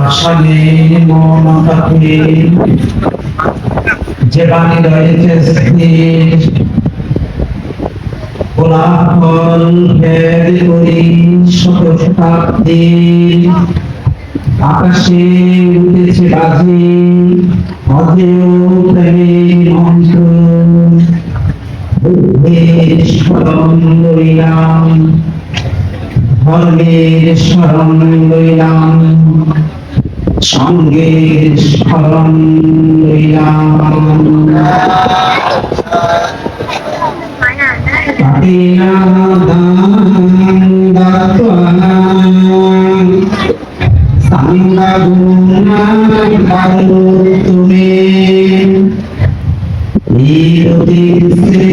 আসামে মমতাকে যে বাণী রয়েছে আকাশে উঠেছে বাজি অধেয় প্রেমের মন্ত্র। ধর্মের স্মরণ লইলাম সঙ্গের স্মরণ লইলাম। তুমি নিরতিসে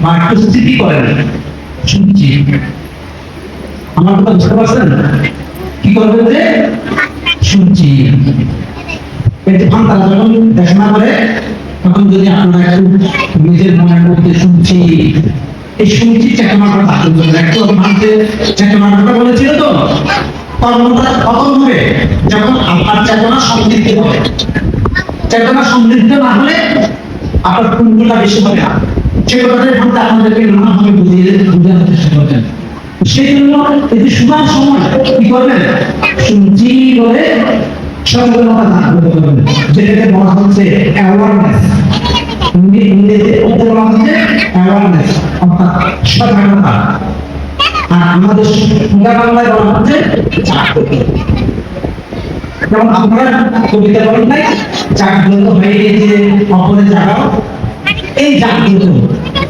বা স্থিতি করেন? শুনছি। আমার কথা বুঝতে পারছেন? কি করবেন যে? শুনছি। এতে ফান্তারা যখন দেখাশোনা করে, তখন যদি আপনারা একটু নিজের মনের মধ্যে শুনছি। এই শুনছি থাকতে হবে একটু মানতে চেতনাটা বলেছিল তো কর্মটা কখন হবে যখন আপনার চেতনা সমৃদ্ধ হবে। চেতনা সমৃদ্ধ না হলে আপনার পুণ্যটা বেশি হবে না। সে কথাটাই ভাবতে আপনাদেরকে নানাভাবে বুঝিয়ে বোঝানোর চেষ্টা করছেন সেই জন্য এই যে সময়, কি করবেন? শুনছি বলে আমাদের কবিতা বলেন নাই, জাগ্রত হয়ে গিয়েছে, অপরে জাগাও। এই জাগ্রত।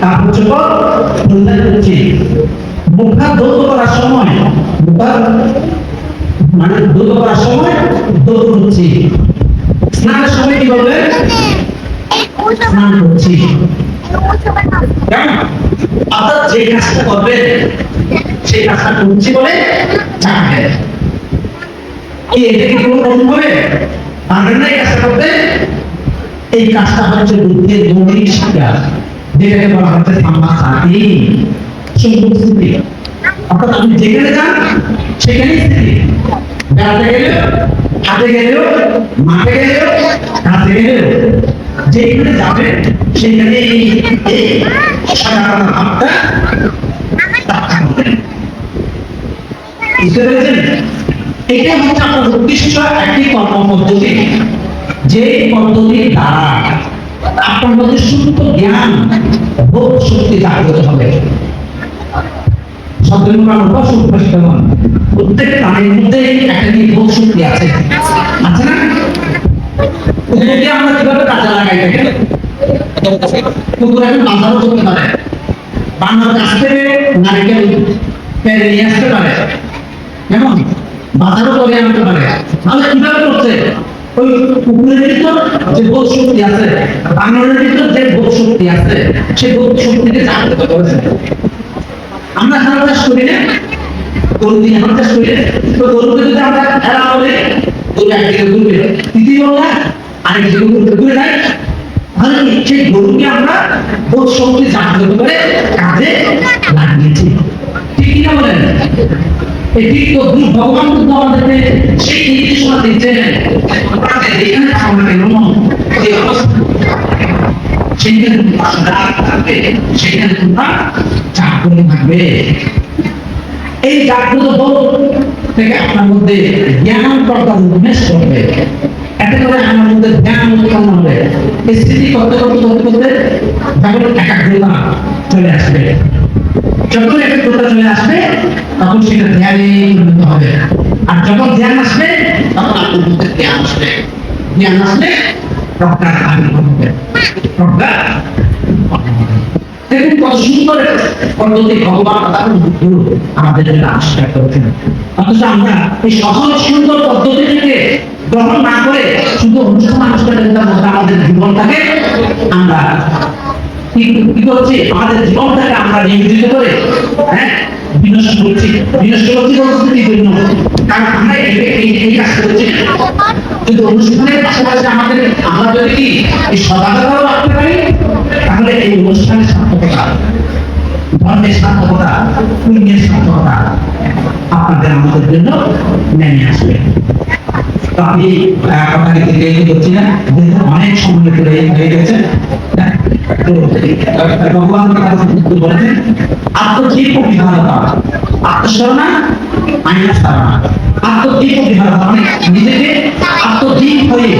কাপড় চোপড় পরিধান করছি মুখা দৌত করার সময় মুখা মানে দৌত করার সময় দৌত করছি স্নানের সময় কি করবে স্নান করছি। অর্থাৎ যে কাজটা করবে সেই কাজটা করছি বলে জানবে। কি এটা কি কোনো কঠিন হবে? পারবেন না এই কাজটা হচ্ছে বুদ্ধির মৌলিক শিক্ষা। যেটাকে বলা হচ্ছে সাম্মা সাথী। সুস্থিতি অর্থাৎ আপনি যেখানে যান সেখানেই স্থিতি। বেড়াতে গেলেও হাতে গেলেও মাঠে গেলেও কাজে গেলেও যেখানে যাবেন সেখানে এই সাধারণ ভাবটা। বুঝতে পেরেছেন? এটা হচ্ছে আপনার উদ্দেশ্য একটি কর্ম পদ্ধতি যে পদ্ধতির দ্বারা আপনার মধ্যে সুপ্ত জ্ঞান, বোধ শক্তি জাগ্রত হবে। সচেতনতা পশু প্রশিক্ষণ প্রত্যেক প্রাণীর মধ্যে একটা নির্ভর শক্তি আছে। আছে না? কুকুরকে বাজারও করে আনতে পারে। তাহলে কীভাবে করছে? ওই আমরা ধান চাষ করি না, গরু দিয়ে ধান চাষ করি তো গরুকে যদি আমরা খেলা বলে, গরু একদিকে ঘুরবে তৃতীয় আরেকদিকে ঘুরবে ঘুরে সেই গরুকে আমরা বোধ শক্তি জাগ্রত করে কাজে লাগিয়েছি? এই দিচ্ছেন। আপনারা মধ্যে জ্ঞান করবে। এতে করে মধ্যে জ্ঞান উৎপন্ন হবে। এই করতে করতে করতে করতে চলে আসবে। যখন একাগ্রতা চলে আসবে, তখন সেটা ধ্যানে পরিণত হবে। আর যখন ধ্যান আসবে, তখন আপনার মধ্যে জ্ঞান আসবে জ্ঞান আসলে প্রজ্ঞার আবির্ভাব হবে। প্রজ্ঞা দেখুন, কত সুন্দর পদ্ধতি ভগবান আমাদের জন্য আবিষ্কার করেছেন। অথচ আমরা এই সহজ সুন্দর পদ্ধতিটিকে গ্রহণ না করে শুধু অনুষ্ঠান অনুষ্ঠানের মধ্যে আমাদের জীবনটাকে আমরা কি কি করছি আমাদের জীবনটাকে আমরা করে হ্যাঁ? বিনষ্ট করছি। বিনষ্ট করছি জন্য কারণ আমরা এই কাজ করছি। কিন্তু অনুষ্ঠানের পাশাপাশি আমাদের আমরা যদি কি এই রাখতে পারি, তাহলে এই অনুষ্ঠানের সার্থকতা, ধর্মের সার্থকতা, পুণ্যের সার্থকতা আপনাদের আমাদের জন্য নেমে আসবে। তো আমি কথা করছি না। অনেক সময় ধরে হয়ে গেছে। ভগবান কথা বলেছেন আত্মজীব বিধানতা। আত্মস্মরণা আইনা সারণা আত্মদীপ ও বিধানতা মানে নিজেকে আত্মদীপ হয়ে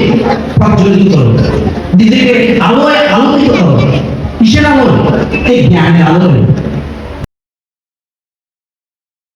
প্রজ্বলিত করো। নিজেকে আলোয় আলোকিত করো। কিসের আলো? এই জ্ঞানের আলো